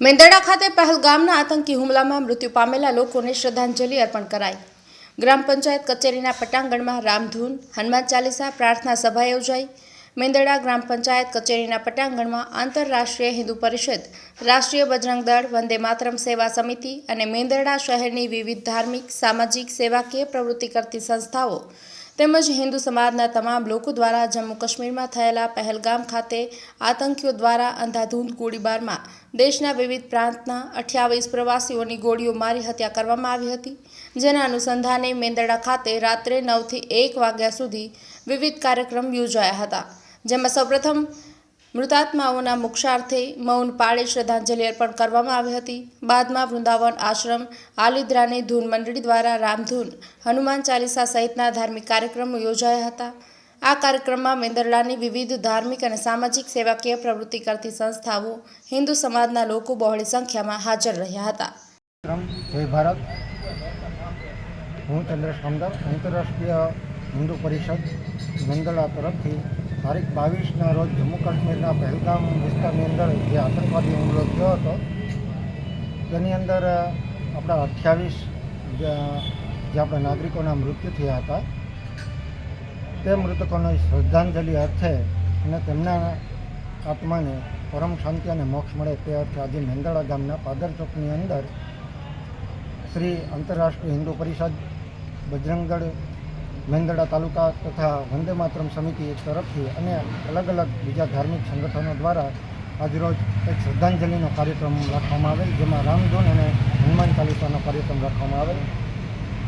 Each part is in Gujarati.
મેંદરડા ખાતે પહેલગામના આતંકી હુમલામાં મૃત્યુ પામેલા લોકોને શ્રદ્ધાંજલિ અર્પણ કરાઈ. ગ્રામ પંચાયત કચેરીના પટાંગણમાં રામધૂન, હનુમાન ચાલીસા, પ્રાર્થના સભા યોજાઈ. મેંદરડા ગ્રામ પંચાયત કચેરીના પટાંગણમાં આંતરરાષ્ટ્રીય હિન્દુ પરિષદ, રાષ્ટ્રીય બજરંગ દળ, વંદે માતરમ સેવા સમિતિ અને મેંદરડા શહેરની વિવિધ ધાર્મિક, સામાજિક, સેવાકીય પ્રવૃત્તિ કરતી સંસ્થાઓ તેમજ હિન્દુ સમાજના તમામ લોકો દ્વારા જમ્મુ કાશ્મીરમાં થયેલા પહેલગામ ખાતે આતંકીઓ દ્વારા અંધાધૂંધ ગોળીબારમાં દેશના વિવિધ પ્રાંતના અઠ્યાવીસ પ્રવાસીઓની ગોળીઓ મારી હત્યા કરવામાં આવી હતી. જેના અનુસંધાને મેંદરડા ખાતે રાત્રે નવથી એક વાગ્યા સુધી વિવિધ કાર્યક્રમ યોજાયા હતા. જેમાં સૌપ્રથમ મૃતાત્માઓના મોક્ષાર્થે મૌન પાળે શ્રદ્ધાંજલિ અર્પણ કરવામાં આવી હતી. બાદમાં વૃંદાવન આશ્રમ, આલિદ્રાની ધૂન મંડળી દ્વારા રામધૂન, હનુમાન ચાલીસા સહિતના ધાર્મિક કાર્યક્રમો યોજાયા હતા. આ કાર્યક્રમમાં મેંદરડાની વિવિધ ધાર્મિક અને સામાજિક સેવાકીય પ્રવૃત્તિ કરતી સંસ્થાઓ, હિન્દુ સમાજના લોકો બહોળી સંખ્યામાં હાજર રહ્યા હતા. હું ચંદ્રેશ આંતરરાષ્ટ્રીય હિન્દુ પરિષદ મંદળા તરફથી તારીખ બાવીસના રોજ જમ્મુ કાશ્મીરના પહેલગામ વિસ્તારની અંદર જે આતંકવાદી હુમલો થયો હતો, તેની અંદર આપણા અઠ્યાવીસ જે આપણા નાગરિકોના મૃત્યુ થયા હતા. તે મૃતકોને શ્રદ્ધાંજલિ અર્થે અને તેમના આત્માને પરમ શાંતિ અને મોક્ષ મળે તે અર્થે આજે મેંદળા ગામના પાદર ચોકની અંદર શ્રી આંતરરાષ્ટ્રીય હિન્દુ પરિષદ બજરંગગઢ મેંદરડા તાલુકા તથા વંદે માતરમ સમિતિ તરફથી અને અલગ અલગ બીજા ધાર્મિક સંગઠનો દ્વારા આજરોજ એક શ્રદ્ધાંજલિનો કાર્યક્રમ રાખવામાં આવેલ, જેમાં રામધૂન અને હનુમાન ચાલીસાનો કાર્યક્રમ રાખવામાં આવેલ.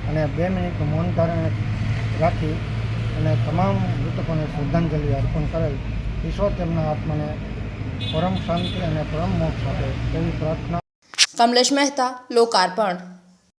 અને બે મિનિટનું મૌન ધારણ રાખી અને તમામ મૃતકોને શ્રદ્ધાંજલિ અર્પણ કરેલ. ઈશ્વર તેમના આત્માને પરમ શાંતિ અને પરમ મોક્ષ આપે તેવી પ્રાર્થના. કમલેશ મહેતા, લોકાર્પણ.